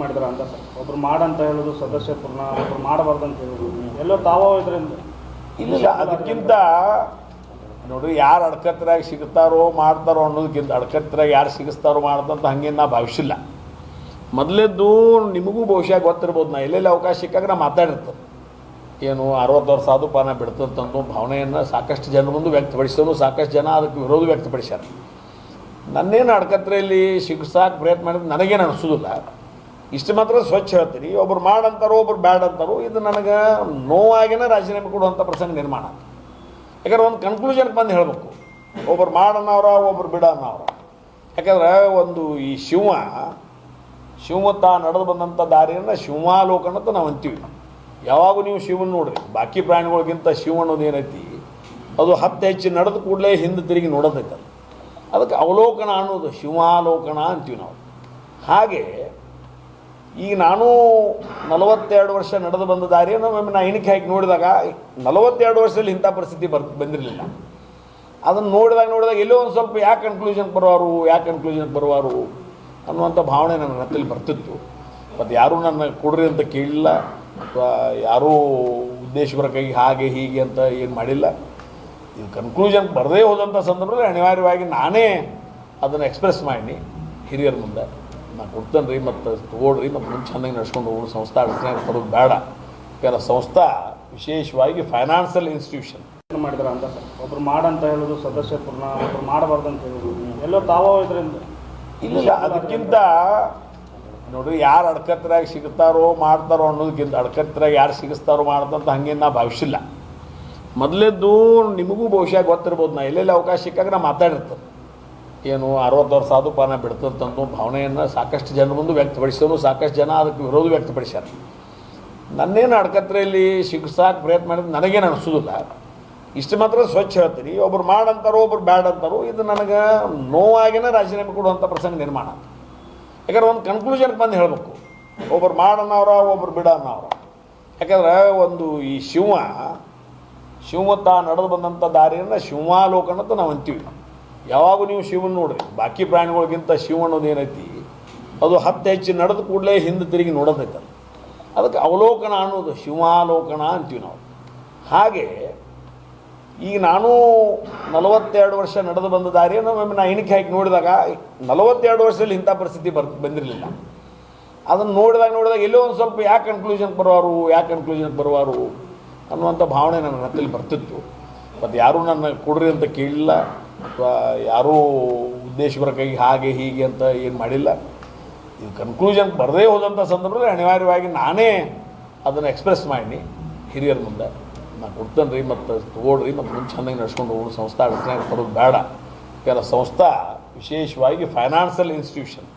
ಮಾಡಿದ್ರ ಅಂತ ಸರ್. ಒಬ್ರು ಮಾಡಂತ ಹೇಳೋದು ಸದಸ್ಯ ಪೂರ್ಣ ಒಬ್ರು ಮಾಡಬಾರ್ದು ಅಂತ ಹೇಳೋದು. ಎಲ್ಲೋ ತಾವೋ ಇದರಿಂದ. ಇಲ್ಲ ಅದಕ್ಕಿಂತ ನೋಡ್ರಿ ಯಾರು ಅಡ್ಕತ್ತರಾಗಿ ಸಿಗ್ತಾರೋ ಮಾಡ್ತಾರೋ ಅನ್ನೋದಕ್ಕಿಂತ ಅಡ್ಕತ್ತರಾಗಿ ಯಾರು ಸಿಗಿಸ್ತಾರೋ ಮಾಡ್ದಂತ ಹಂಗೇನು ನಾ ಭಾವಿಸಿಲ್ಲ. ಮೊದಲೇದ್ದು ನಿಮಗೂ ಬಹುಶಃ ಗೊತ್ತಿರ್ಬೋದು, ನಾ ಎಲ್ಲೆಲ್ಲಿ ಅವಕಾಶ ಸಿಕ್ಕಾಗ ನಾ ಮಾತಾಡಿರ್ತದೆ ಏನು, ಅರವತ್ತು ವರ್ಷ ಸಾಧುಪಾನ ಪಾನ ಬಿಡ್ತಂತಂದು ಭಾವನೆಯನ್ನು ಸಾಕಷ್ಟು ಜನ ಮುಂದೆ ವ್ಯಕ್ತಪಡಿಸಿದ್ರು, ಸಾಕಷ್ಟು ಜನ ಅದಕ್ಕೆ ವಿರೋಧ ವ್ಯಕ್ತಪಡಿಸ್ಯಾರ. ನನ್ನೇನು ಅಡ್ಕತ್ರೆಯಲ್ಲಿ ಸಿಗಿಸಾಕ ಪ್ರಯತ್ನ ಮಾಡಿದ್ರೆ, ನನಗೇನು ಅನಿಸೋದಿಲ್ಲ. ಇಷ್ಟು ಮಾತ್ರ ಸ್ವಚ್ಛ ಹೇಳ್ತೀನಿ. ಒಬ್ರು ಮಾಡಂತಾರೋ, ಒಬ್ರು ಬ್ಯಾಡ್ ಅಂತಾರೋ ಇದು ನನಗೆ ನೋವಾಗಿನ ರಾಜೀನಾಮೆ ಕೊಡುವಂಥ ಪ್ರಸಂಗ ನಿರ್ಮಾಣ. ಯಾಕಂದ್ರೆ ಒಂದು ಕನ್ಕ್ಲೂಷನ್ಗೆ ಬಂದು ಹೇಳಬೇಕು. ಒಬ್ಬರು ಮಾಡನ್ನವ್ರ ಒಬ್ರು ಬಿಡ ಅನ್ನೋರ ಯಾಕಂದ್ರೆ ಒಂದು ಈ ಶಿವ ಶಿವ ತಾ ನಡೆದು ಬಂದಂಥ ದಾರಿಯನ್ನು ಶಿವಾಲೋಕನ ಅಂತ ನಾವು ಅಂತೀವಿ. ಯಾವಾಗೂ ನೀವು ಶಿವನ್ ನೋಡ್ರಿ. ಬಾಕಿ ಪ್ರಾಣಿಗಳಿಗಿಂತ ಶಿವ ಅನ್ನೋದು ಏನೈತಿ? ಅದು ಹತ್ತು ಹೆಚ್ಚು ನಡೆದ ಕೂಡಲೇ ಹಿಂದೆ ತಿರುಗಿ ನೋಡೋದೈತೆ ಅದಕ್ಕೆ ಅವಲೋಕನ ಅನ್ನೋದು ಶಿವಾಲೋಕನ ಅಂತೀವಿ ನಾವು. ಹಾಗೆ ಈಗ ನಾನು ನಲವತ್ತೆರಡು ವರ್ಷ ನಡೆದು ಬಂದ ದಾರಿಯನ್ನು ಒಮ್ಮೆ ನಾ ಎಣಿಕೆ ಹಾಕಿ ನೋಡಿದಾಗ ನಲವತ್ತೆರಡು ವರ್ಷದಲ್ಲಿ ಇಂಥ ಪರಿಸ್ಥಿತಿ ಬರ್, ಬಂದಿರಲಿಲ್ಲ. ಅದನ್ನು ನೋಡಿದಾಗ ನೋಡಿದಾಗ ಎಲ್ಲೋ ಒಂದು ಸ್ವಲ್ಪ ಯಾಕೆ ಕನ್ಕ್ಲೂಷನ್ ಬರುವಾರು, ಯಾಕೆ ಕನ್ಕ್ಲೂಷನ್ ಬರುವಾರು ಅನ್ನುವಂಥ ಭಾವನೆ ನನ್ನ ಹತ್ತಲ್ಲಿ ಬರ್ತಿತ್ತು. ಮತ್ತು ಯಾರೂ ನನ್ನ ಕೊಡ್ರಿ ಅಂತ ಕೇಳಿಲ್ಲ, ಅಥವಾ ಯಾರೂ ಉದ್ದೇಶಪರಕ್ಕಾಗಿ ಹಾಗೆ ಹೀಗೆ ಅಂತ ಏನು ಮಾಡಿಲ್ಲ. ಇದು ಕನ್ಕ್ಲೂಷನ್ ಬರದೇ ಹೋದಂಥ ಸಂದರ್ಭದಲ್ಲಿ ಅನಿವಾರ್ಯವಾಗಿ ನಾನೇ ಅದನ್ನು ಎಕ್ಸ್ಪ್ರೆಸ್ ಮಾಡಿ ಹಿರಿಯರ ಮುಂದೆ. ನಾನು ಕೊಡ್ತೇನೆ ರೀ ಮತ್ತು ತಗೊಳ್ರಿ ಮತ್ತು ಮುಂಚೆ ಚೆನ್ನಾಗಿ ನಡ್ಸ್ಕೊಂಡು ಹೋಗೋ ಸಂಸ್ಥಾ ಅಡಚಣೆ ಕೊಡೋದು ಬೇಡ. ಯಾಕಂದ್ರೆ ಸಂಸ್ಥೆ ವಿಶೇಷವಾಗಿ ಫೈನಾನ್ಷಿಯಲ್ ಇನ್ಸ್ಟಿಟ್ಯೂಷನ್ ಮಾಡಿದ್ರ ಅಂತ ಒಬ್ಬರು ಒಬ್ರು ಮಾಡಂತ ಹೇಳೋದು ಸದಸ್ಯ ಪೂರ್ಣ ಒಬ್ರು ಮಾಡಬಾರ್ದು ಅಂತ ಹೇಳೋದು. ಎಲ್ಲೋ ತಾವೋ ಇದರಿಂದ. ಇಲ್ಲ ಅದಕ್ಕಿಂತ ನೋಡ್ರಿ ಯಾರು ಅಡ್ಕತ್ತರಾಗಿ ಸಿಗ್ತಾರೋ ಮಾಡ್ತಾರೋ ಅನ್ನೋದಕ್ಕಿಂತ ಅಡ್ಕತ್ತರಾಗಿ ಯಾರು ಸಿಗಿಸ್ತಾರೋ ಮಾಡ್ದಂತ ಹಂಗೆ ನಾ ಭಾವಿಸಿಲ್ಲ. ಮೊದಲೇದ್ದು ನಿಮಗೂ ಬಹುಶಃ ಗೊತ್ತಿರ್ಬೋದು ನಾ ಎಲ್ಲೆಲ್ಲಿ ಅವಕಾಶ ಸಿಕ್ಕಾಗ ನಾ ಮಾತಾಡಿರ್ತದೆ ಏನು ಅರವತ್ತು ವರ್ಷ ಸಾಧು ಪಾನ ಬಿಡ್ತಂತಂದು ಭಾವನೆಯನ್ನು ಸಾಕಷ್ಟು ಜನ ಮುಂದೆ ವ್ಯಕ್ತಪಡಿಸಿದ್ರು, ಸಾಕಷ್ಟು ಜನ ಅದಕ್ಕೆ ವಿರೋಧ ವ್ಯಕ್ತಪಡಿಸ್ಯಾರ. ನನ್ನೇನು ಅಡ್ಕತ್ರೆಯಲ್ಲಿ ಸಿಗಿಸಾಕ ಪ್ರಯತ್ನ ಮಾಡಿದ್ರೆ ನನಗೇನು ಅನಿಸೋದಿಲ್ಲ. ಇಷ್ಟು ಮಾತ್ರ ಸ್ವಚ್ಛ ಹೇಳ್ತೀನಿ. ಒಬ್ರು ಮಾಡಂತಾರೋ, ಒಬ್ರು ಬ್ಯಾಡ್ ಅಂತಾರೋ ಇದು ನನಗೆ ನೋವಾಗಿನ ರಾಜೀನಾಮೆ ಕೊಡುವಂಥ ಪ್ರಸಂಗ ನಿರ್ಮಾಣ. ಯಾಕಂದ್ರೆ ಒಂದು ಕನ್ಕ್ಲೂಷನ್ಗೆ ಬಂದು ಹೇಳಬೇಕು. ಒಬ್ರು ಮಾಡನ್ನವ್ರ ಒಬ್ರು ಬಿಡ ಅನ್ನವ್ರ ಯಾಕಂದ್ರೆ ಒಂದು ಈ ಶಿವ ಶಿವ ತಾ ನಡೆದು ಬಂದಂಥ ದಾರಿಯನ್ನು ಶಿವಾಲೋಕನ ಅಂತ ನಾವು ಅಂತೀವಿ. ಯಾವಾಗ ನೀವು ಶಿವನ್ ನೋಡ್ರಿ. ಬಾಕಿ ಪ್ರಾಣಿಗಳಿಗಿಂತ ಶಿವ ಅನ್ನೋದು ಏನೈತಿ? ಅದು ಹತ್ತು ಹೆಚ್ಚು ನಡೆದ ಕೂಡಲೇ ಹಿಂದೆ ತಿರುಗಿ ನೋಡೋದೈತೆ ಅದಕ್ಕೆ ಅವಲೋಕನ ಅನ್ನೋದು ಶಿವಾಲೋಕನ ಅಂತೀವಿ ನಾವು. ಹಾಗೆ ಈಗ ನಾನು ನಲವತ್ತೆರಡು ವರ್ಷ ನಡೆದು ಬಂದ ದಾರಿಯನ್ನು ಒಮ್ಮೆ ನಾ ಹಾಕಿ ನೋಡಿದಾಗ ನಲವತ್ತೆರಡು ವರ್ಷದಲ್ಲಿ ಇಂಥ ಪರಿಸ್ಥಿತಿ ಬರ್ ಬಂದಿರಲಿಲ್ಲ. ಅದನ್ನು ನೋಡಿದಾಗ ನೋಡಿದಾಗ ಎಲ್ಲೋ ಒಂದು ಸ್ವಲ್ಪ ಯಾಕೆ ಕನ್ಕ್ಲೂಷನ್ಗೆ ಬರುವಾರು ಯಾಕೆ ಕನ್ಕ್ಲೂಷನ್ಗೆ ಬರುವಾರು ಅನ್ನುವಂಥ ಭಾವನೆ ನನ್ನ ಹತ್ತಲ್ಲಿ ಬರ್ತಿತ್ತು. ಮತ್ತು ಯಾರೂ ನನ್ನ ಕೊಡ್ರಿ ಅಂತ ಕೇಳಿಲ್ಲ. ಅಥವಾ ಯಾರೂ ಉದ್ದೇಶಪರಕ್ಕಾಗಿ ಹಾಗೆ ಹೀಗೆ ಅಂತ ಏನು ಮಾಡಿಲ್ಲ. ಇದು ಕನ್ಕ್ಲೂಷನ್ ಬರದೇ ಹೋದಂಥ ಸಂದರ್ಭದಲ್ಲಿ ಅನಿವಾರ್ಯವಾಗಿ ನಾನೇ ಅದನ್ನು ಎಕ್ಸ್ಪ್ರೆಸ್ ಮಾಡಿ ಹಿರಿಯರ ಮುಂದೆ. ನಾನು ಕೊಡ್ತೇನೆ ರೀ, ಮತ್ತು ತೊಗೊಳ್ರಿ, ಮತ್ತು ಮುಂಚೆ ಚೆನ್ನಾಗಿ ನಡ್ಸ್ಕೊಂಡು ಹೋಗೋದು ಸಂಸ್ಥೆ ಅಡಚಣೆ ಬರೋದು ಬೇಡ. ಯಾಕಂದ್ರೆ ಸಂಸ್ಥಾ ವಿಶೇಷವಾಗಿ ಫೈನಾನ್ಷಿಯಲ್ ಇನ್ಸ್ಟಿಟ್ಯೂಷನ್